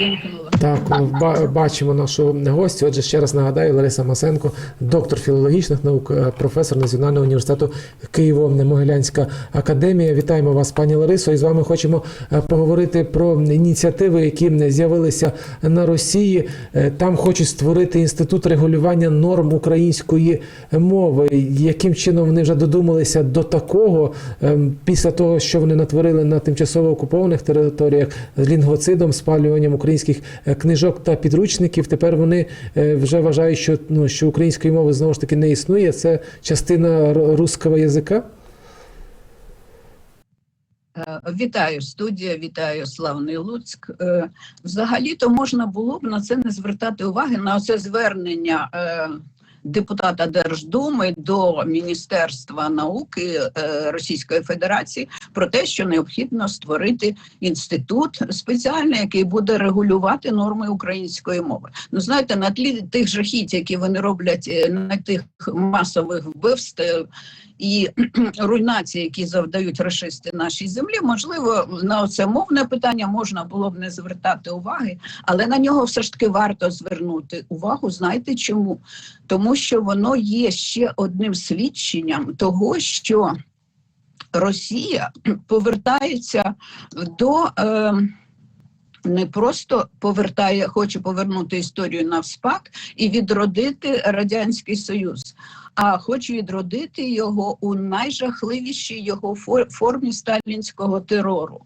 вимкнула. Так, ба- бачимо нашу гостю. Отже, ще раз нагадаю, Лариса Масенко, доктор філологічних наук, е, професор Національного університету Києво-Могилянська академія. Вітаємо вас, пані Ларисо. І з вами хочемо е, поговорити про ініціативи, які з'явилися на Росії. Е, Там хочуть створити інститут регулювання норм української мови. Яким чином вони вже додумалися до такого після того, що вони натворили на тимчасово окупованих територіях з лінгвоцидом, спалюванням українських е, книжок та підручників. Тепер вони е, вже вважають, що ну що української мови знову ж таки не існує. Це частина русского язика. Е, Вітаю студія, вітаю славний Луцьк. Взагалі-то можна було б на це не звертати уваги на це звернення депутата Держдуми до Міністерства науки е, Російської Федерації про те, що необхідно створити інститут спеціальний, який буде регулювати норми української мови. Ну знаєте, на тлі тих жахіть, які вони роблять е, на тих масових вбивств. і руйнації, які завдають расисти нашій землі, можливо, на це мовне питання можна було б не звертати уваги, але на нього все ж таки варто звернути увагу. Знаєте чому? Тому що воно є ще одним свідченням того, що Росія повертається до. Е, не просто повертає, хоче повернути історію навспак і відродити радянський союз, а хоче відродити його у найжахливішій його фор- формі сталінського терору.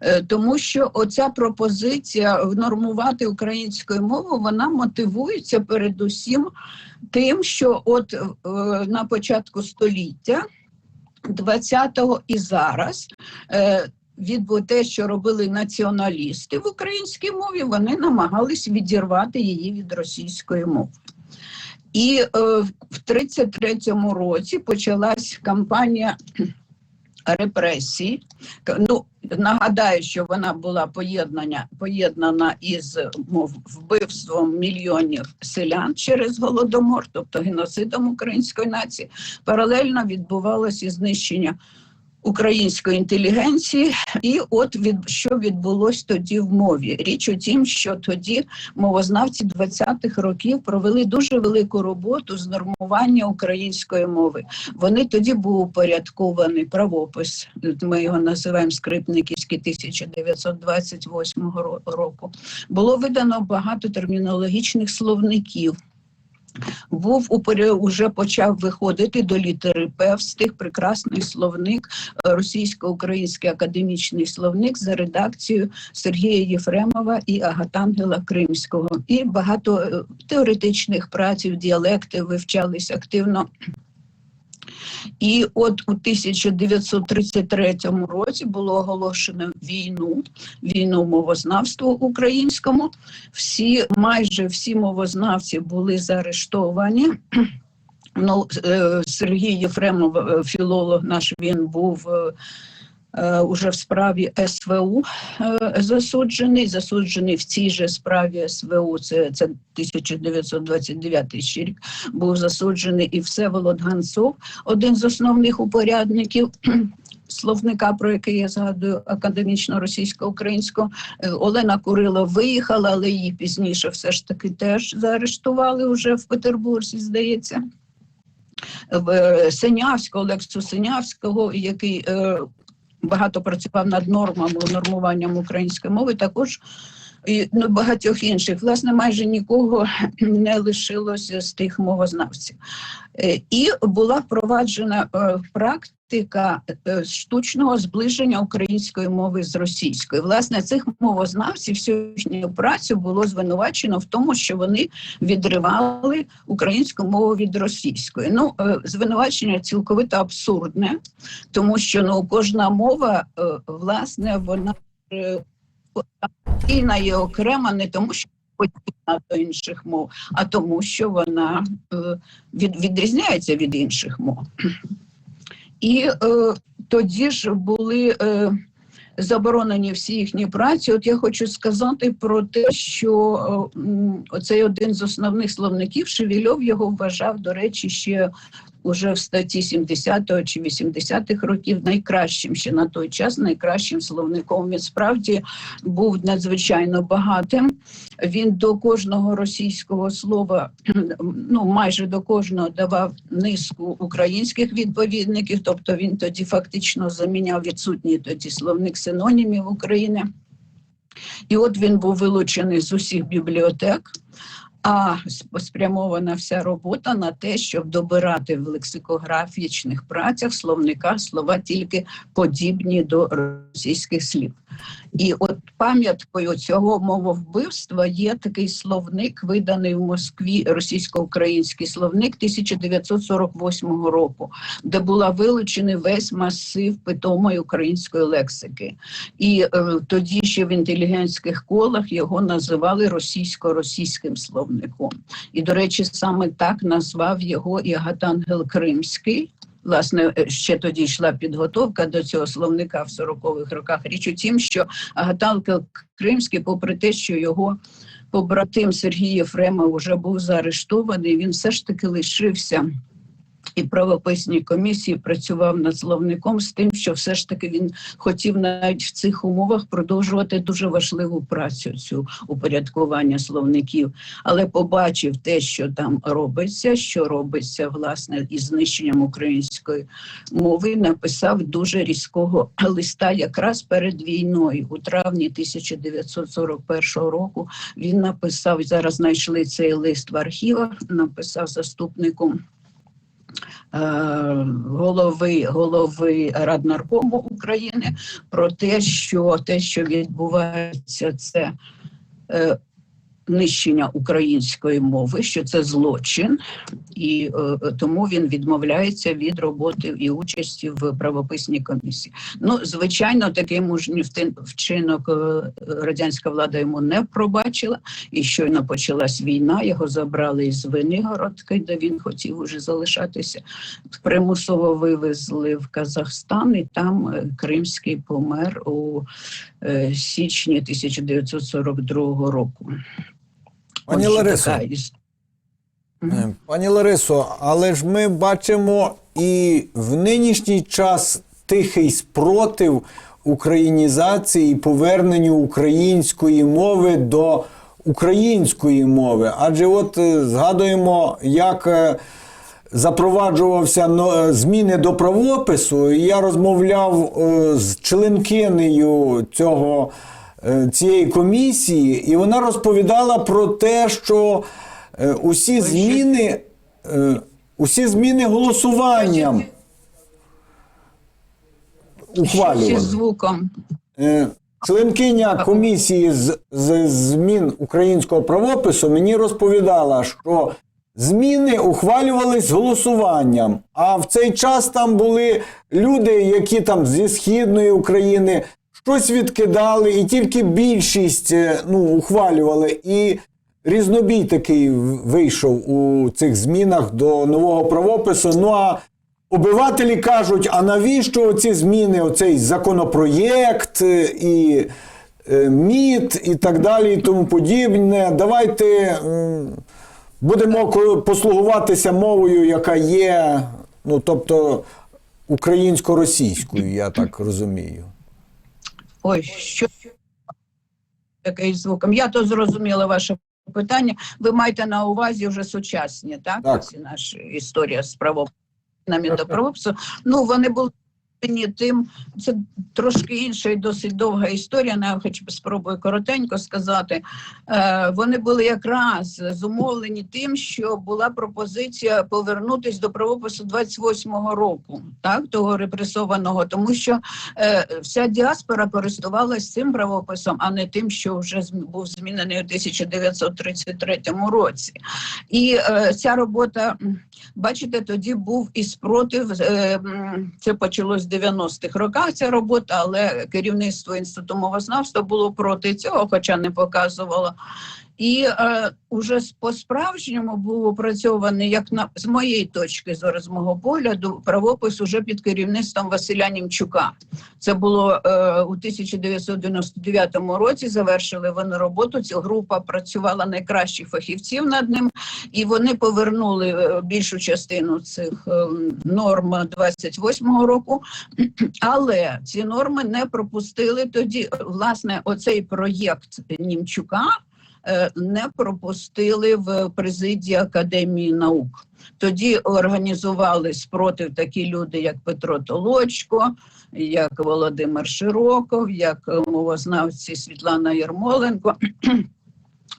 Е, Тому що оця пропозиція нормувати українською мову вона мотивується передусім тим, що от е, на початку століття 20-го і зараз. е, від те, що робили націоналісти в українській мові, вони намагались відірвати її від російської мови. І е, в 33-му році почалась кампанія репресій. Ну, нагадаю, що вона була поєднання, поєднана із мов, вбивством мільйонів селян через голодомор, тобто геноцидом української нації. Паралельно відбувалося знищення української інтелігенції, і от від що відбулось тоді в мові. Річ у тім, що тоді мовознавці 20-х років провели дуже велику роботу з нормування української мови. Вони тоді був упорядкований правопис. Ми його називаємо Скрипниківський 1928 ро- року. Було видано багато термінологічних словників. Був уже почав виходити до літери П, встиг прекрасний словник, е, російсько-український академічний словник за редакцією Сергія Єфремова і Агатангела Кримського. І багато е, теоретичних праців, діалекти вивчались активно. І от у 1933 році було оголошено війну, війну мовознавству українському. Всі, майже всі мовознавці були заарештовані. Ну, е, Сергій Єфремов, е, філолог наш, він був е, уже в справі СВУ е, засуджений. Засуджений в цій же справі СВУ, це, це 1929 ще рік, був засуджений і Всеволод Ганцов, один з основних упорядників. Словника, про який я згадую, академічно російсько-українського, Е, Олена Курило виїхала, але її пізніше все ж таки теж заарештували вже в Петербурзі, здається. Е, Синявського, Олексу Синявського, який е, багато працював над нормами, нормуванням української мови, також і ну, багатьох інших. Власне, майже нікого не лишилося з тих мовознавців. Е, І була впроваджена е, практика е, штучного зближення української мови з російською. Власне, цих мовознавців їхню працю було звинувачено в тому, що вони відривали українську мову від російської. Ну, е, звинувачення цілковито абсурдне, тому що ну, кожна мова, е, власне, вона Україна є окрема не тому, що подібна до інших мов, а тому, що вона від, відрізняється від інших мов. І е, тоді ж були е, заборонені всі їхні праці. От я хочу сказати про те, що е, цей один з основних словників Шевільов його вважав, до речі, ще уже в статті 70 чи 80-х років найкращим ще на той час, найкращим словником. Він справді був надзвичайно багатим. Він до кожного російського слова, ну майже до кожного давав низку українських відповідників, тобто він тоді фактично заміняв відсутній тоді словник синонімів України. І от він був вилучений з усіх бібліотек. А сп- спрямована вся робота на те, щоб добирати в лексикографічних працях словника слова тільки подібні до російських слів. І от пам'яткою цього мововбивства є такий словник, виданий в Москві, російсько-український словник 1948 року, де була вилучений весь масив питомої української лексики. І е, тоді ще в інтелігентських колах його називали російсько-російським словником. І, до речі, саме так назвав його і Агатангел Кримський. Власне, е, ще тоді йшла підготовка до цього словника в 40-х роках. Річ у тім, що Агаталка Кримський, попри те, що його побратим Сергій Єфремов вже був заарештований, він все ж таки лишився і правописній комісії працював над словником з тим, що все ж таки він хотів навіть в цих умовах продовжувати дуже важливу працю цю упорядкування словників, але побачив те, що там робиться, що робиться власне із знищенням української мови, написав дуже різкого листа якраз перед війною у травні 1941 року. Він написав зараз. Знайшли цей лист в архівах. Написав заступником голови голови Раднаркому України про те, що те, що відбувається, це е, нищення української мови, що це злочин, і е, тому він відмовляється від роботи і участі в правописній комісії. Ну, звичайно, такий мужній вчинок е, радянська влада йому не пробачила. І щойно почалась війна, його забрали із Винигородки, де він хотів уже залишатися. Примусово вивезли в Казахстан, і там е, Кримський помер у е, січні 1942 року. Пані Отже, Ларисо, така іс- е, пані Ларисо, але ж ми бачимо і в нинішній час тихий спротив українізації і поверненню української мови до української мови. Адже от е, згадуємо, як е, запроваджувався е, зміни до правопису, і я розмовляв е, з членкинею цього. е, Цієї комісії, і вона розповідала про те, що усі зміни, усі зміни голосуванням ухвалювали. звуком. Членкиня комісії з, з змін українського правопису мені розповідала, що зміни ухвалювались голосуванням. А в цей час там були люди, які там зі східної України щось відкидали, і тільки більшість е, ну, ухвалювали. І різнобій такий вийшов у цих змінах до нового правопису. Ну а Обивателі кажуть, а навіщо ці зміни, оцей законопроєкт е, і е, МІД і так далі, і тому подібне. Давайте будемо послугуватися мовою, яка є, ну тобто українсько-російською, я так розумію. Ой, що таке із звуком? Я то зрозуміла ваше питання. Ви маєте на увазі вже сучасні, так? Так. Ці наша історія з правописами Так, до так. Ну, вони були ні тим, це трошки інша і досить довга історія. але Я хоч спробую коротенько сказати. Е, вони були якраз зумовлені тим, що була пропозиція повернутись до правопису 28-го року, так того репресованого, тому що е, вся діаспора користувалась цим правописом, а не тим, що вже був змінений у 1933 році. І е, ця робота, бачите, тоді був і спротив. Е, це почалось 90-х роках. Ця робота, але керівництво інституту мовознавства було проти цього, хоча не показувало. І е, уже по-справжньому був опрацьований, як на з моєї точки зору, з мого погляду, правопис уже під керівництвом Василя Німчука. Це було е, у 1999 році. Завершили вони роботу. Ця група працювала найкращих фахівців над ним, і вони повернули е, більшу частину цих е, норм 28-го року. Але ці норми не пропустили тоді. Власне, оцей проєкт Німчука не пропустили в президії Академії наук. Тоді організували спротив такі люди, як Петро Толочко, як Володимир Широков, як е, мовознавці Світлана Єрмоленко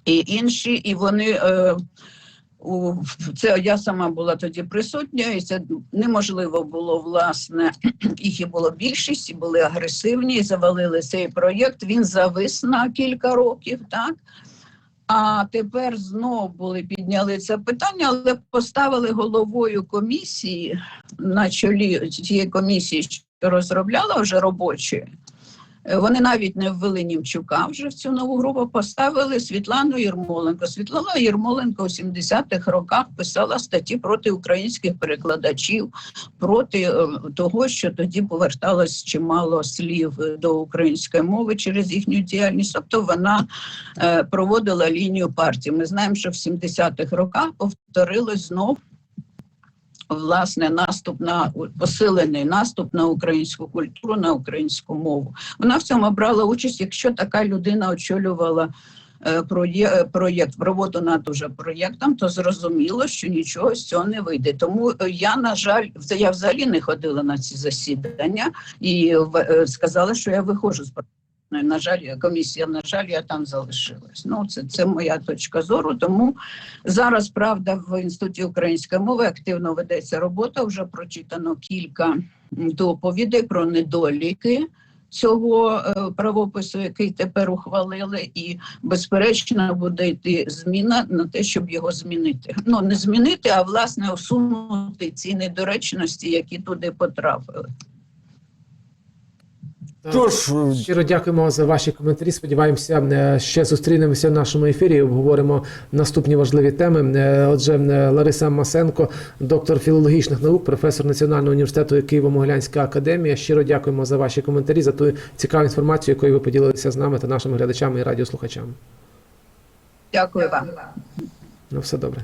і інші. І вони е, це я сама була тоді присутня, і це неможливо було власне. Їх і було більшість, і були агресивні, і завалили цей проєкт. Він завис на кілька років, так. А тепер знову були підняли це питання, але поставили головою комісії на чолі цієї комісії, що розробляла вже робочої. Е, Вони навіть не ввели Німчука вже в цю нову групу, поставили Світлану Єрмоленко. Світлана Єрмоленко у 70-х роках писала статті проти українських перекладачів, проти е, того, що тоді поверталось чимало слів е, до української мови через їхню діяльність. Тобто вона проводила лінію партії. Ми знаємо, що в 70-х роках повторилось знов власне наступ на посилений наступ на українську культуру, на українську мову. Вона в цьому брала участь, якщо така людина очолювала. е, е, Проєкт роботу над уже проєктом, то зрозуміло, що нічого з цього не вийде. Тому е, я, на жаль, я взагалі не ходила на ці засідання і сказала, що я виходжу з на жаль, комісія, на жаль, я там залишилась. Ну, це, це моя точка зору. Тому зараз правда в інституті української мови активно ведеться робота. Вже прочитано кілька доповідей про недоліки. Цього е, правопису, який тепер ухвалили, і безперечно буде йти зміна на те, щоб його змінити. Ну не змінити, а власне усунути ці недоречності, які туди потрапили. Що ж, Щиро дякуємо за ваші коментарі. Сподіваємося, е, ще зустрінемося в нашому ефірі. і Обговоримо наступні важливі теми. Е, Отже, е, Лариса Масенко, доктор філологічних наук, професор Національного університету Києво-Могилянська академія. Щиро дякуємо за ваші коментарі, за ту цікаву інформацію, якою ви поділилися з нами та нашими глядачами і радіослухачами. Дякую вам. Ну, все добре.